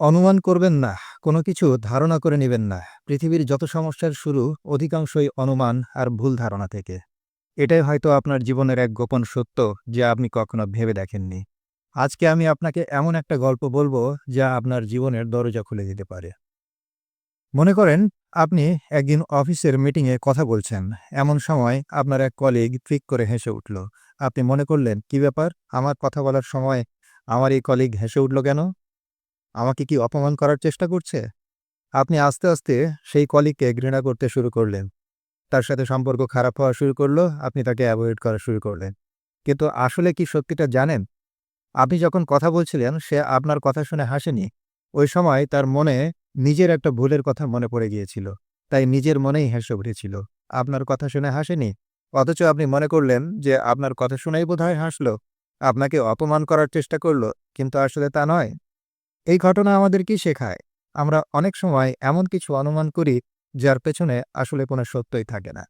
অনুমান করবেন না, কোনো কিছু ধারণা করে নেবেন না। পৃথিবীর যত সমস্যার শুরু, অধিকাংশই অনুমান আর ভুল ধারণা থেকে। এটাই হয়তো আপনার জীবনের এক গোপন সত্য যা আপনি কখনো ভেবে দেখেননি। আজকে আমি আপনাকে এমন একটা গল্প বলব যা আপনার জীবনের দরজা খুলে দিতে পারে। মনে করেন, আপনি একদিন অফিসের মিটিংয়ে কথা বলছেন। এমন সময় আপনার এক কলিগ ট্রিক করে হেসে উঠল। আপনি মনে করলেন, কি ব্যাপার? আমার কথা বলার সময় আমার এই কলিগ হেসে উঠল কেন? আমাকে কি অপমান করার চেষ্টা করছে? আপনি আস্তে আস্তে সেই কলিগকে ঘৃণা করতে শুরু করলেন। তার সাথে সম্পর্ক খারাপ হওয়া শুরু করল, আপনি তাকে অ্যাভয়েড করা শুরু করলেন। কিন্তু আসলে কি সত্যিটা জানেন? আপনি যখন কথা বলছিলেন, সে আপনার কথা শুনে হাসেনি। ওই সময় তার মনে নিজের একটা ভুলের কথা মনে পড়ে গিয়েছিল। তাই নিজের মনেই হেসে উঠেছিল। আপনার কথা শুনে হাসেনি? অথচ আপনি মনে করলেন যে আপনার কথা শুনেই বোধহয় হাসলো। আপনাকে অপমান করার চেষ্টা করল, কিন্তু আসলে তা নয়। এই ঘটনা আমাদের কি শেখায়? আমরা অনেক সময় এমন কিছু অনুমান করি, যার পেছনে আসলে কোনো সত্যই থাকে না।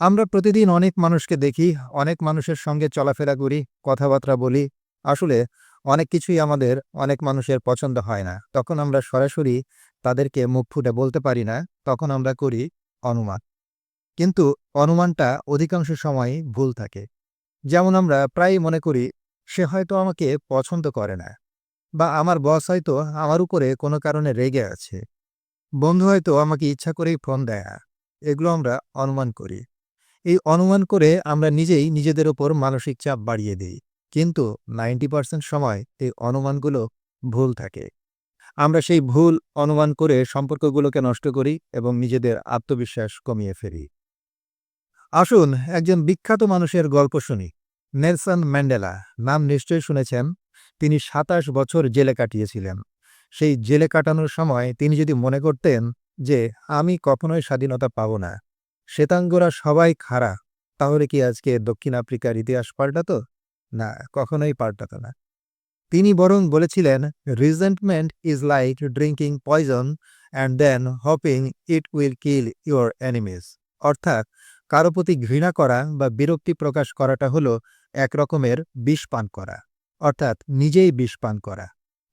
আমরা প্রতিদিন অনেক মানুষকে দেখি, অনেক মানুষের সঙ্গে চলাফেরা করি, কথাবার্তা বলি। আসলে অনেক কিছুই আমাদের অনেক মানুষের পছন্দ হয় না। তখন আমরা সরাসরি তাদেরকে মুখ ফুটে বলতে পারি না, তখন আমরা করি অনুমান। কিন্তু অনুমানটা অধিকাংশ সময় ভুল থাকে। যেমন আমরা প্রায়ই মনে করি, সে হয়তো আমাকে পছন্দ করে না। বা আমার বস হয়তো আমার উপরে কোনো কারণে রেগে আছে। বন্ধু হয়তো আমাকে ইচ্ছা করেই ফোন দেয়া। এগুলো আমরা অনুমান করি। এই অনুমান করে আমরা নিজেই নিজেদের ওপর মানসিক চাপ বাড়িয়ে দিই। কিন্তু নাইনটি পার্সেন্ট সময় এই অনুমানগুলো ভুল থাকে। আমরা সেই ভুল অনুমান করে সম্পর্কগুলোকে নষ্ট করি এবং নিজেদের আত্মবিশ্বাস কমিয়ে ফেলি। আসুন একজন বিখ্যাত মানুষের গল্প শুনি। Nelson Mandela. নাম নিশ্চয়ই শুনেছেন? তিনি সাতাশ বছর জেলে কাটিয়েছিলেন। সেই জেলে কাটানোর সময় তিনি যদি মনে করতেন যে, আমি কখনোই স্বাধীনতা পাব না। শ্বেতাঙ্গরা সবাই খাড়া, তাহলে কি আজকে দক্ষিণ আফ্রিকার ইতিহাস পাল্টাতো? না, কখনোই পাল্টাত না। তিনি বরং বলেছিলেন resentment is like drinking poison and then hoping it will kill your enemies অর্থাৎ, কারও প্রতি ঘৃণা করা বা বিরক্তি প্রকাশ করাটা হলো এক রকমের বিষ পান করা। অর্থাৎ নিজেই বিষ পান করা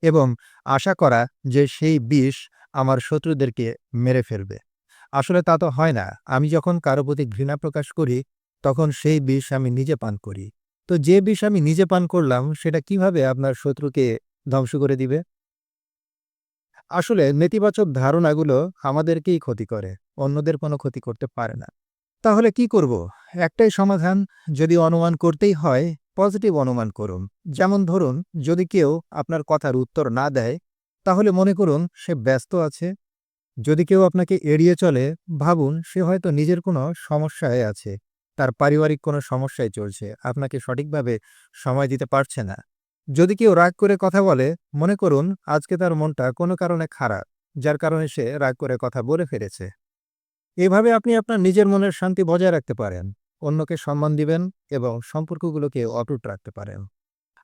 এবং আশা করা যে সেই বিষ আমার শত্রুদেরকে মেরে ফেলবে। আসলে তা তো হয় না। আমি যখন কারও প্রতি ঘৃণা প্রকাশ করি, তখন সেই বিষ আমি নিজে পান করি। তো যে বিষ আমি নিজে পান করলাম, সেটা কীভাবে আপনার শত্রুকে ধ্বংস করে দিবে? আসলে নেতিবাচক ধারণাগুলো আমাদেরকেই ক্ষতি করে, অন্যদের কোনো ক্ষতি করতে পারে না। তাহলে কি করব? একটাই সমাধান, যদি অনুমান করতেই হয় পজিটিভ অনুমান করুন। যেমন ধরুন, যদি কেউ আপনার কথার উত্তর না দেয়, তাহলে মনে করুন সে ব্যস্ত আছে। যদি কেউ আপনাকে এড়িয়ে চলে, ভাবুন সে হয়তো নিজের কোনো সমস্যায় আছে। তার পারিবারিক কোনো সমস্যায় চলছে। আপনাকে সঠিকভাবে সময় দিতে পারছে না। যদি কেউ রাগ করে কথা বলে, মনে করুন আজকে তার মনটা কোনো কারণে খারাপ, যার কারণে সে রাগ করে কথা বলে ফেলেছে। এভাবে আপনি আপনার নিজের মনের শান্তি বজায় রাখতে পারেন। অন্যকে সম্মান দিবেন এবং সম্পর্কগুলোকে অটুট রাখতে পারেন।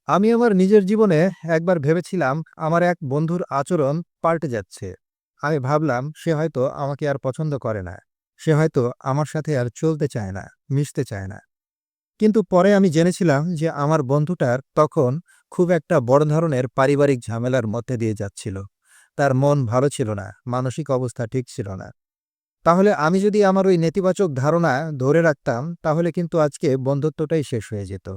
আমি আমার নিজের জীবনে একবার ভেবেছিলাম আমার এক বন্ধুর আচরণ পাল্টে যাচ্ছে। আমি ভাবলাম, সে হয়তো আমাকে আর পছন্দ করে না। সে হয়তো আমার সাথে আর চলতে চায় না, মিশতে চায় না। কিন্তু পরে আমি জেনেছিলাম যে আমার বন্ধুটার তখন খুব একটা বড় ধরনের পারিবারিক ঝামেলার মধ্যে দিয়ে যাচ্ছিল। তার মন ভালো ছিল না, মানসিক অবস্থা ঠিক ছিল না। তাহলে আমি যদি আমার ওই নেতিবাচক ধারণা ধরে রাখতাম, তাহলে কিন্তু আজকে বন্ধুত্বটাই শেষ হয়ে যেত।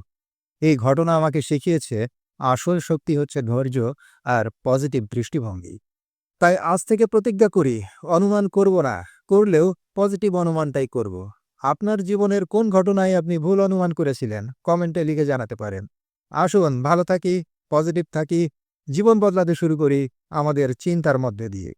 এই ঘটনা আমাকে শিখিয়েছে, আসল শক্তি হচ্ছে ধৈর্য আর পজিটিভ দৃষ্টিভঙ্গি। তাই আজ থেকে প্রতিজ্ঞা করি, অনুমান করব না, করলেও পজিটিভ অনুমানটাই করব। আপনার জীবনের কোন ঘটনায় আপনি ভুল অনুমান করেছিলেন, কমেন্টে লিখে জানাতে পারেন। আসুন, ভালো থাকি, পজিটিভ থাকি, জীবন বদলাতে শুরু করি আমাদের চিন্তার মধ্যে দিয়ে।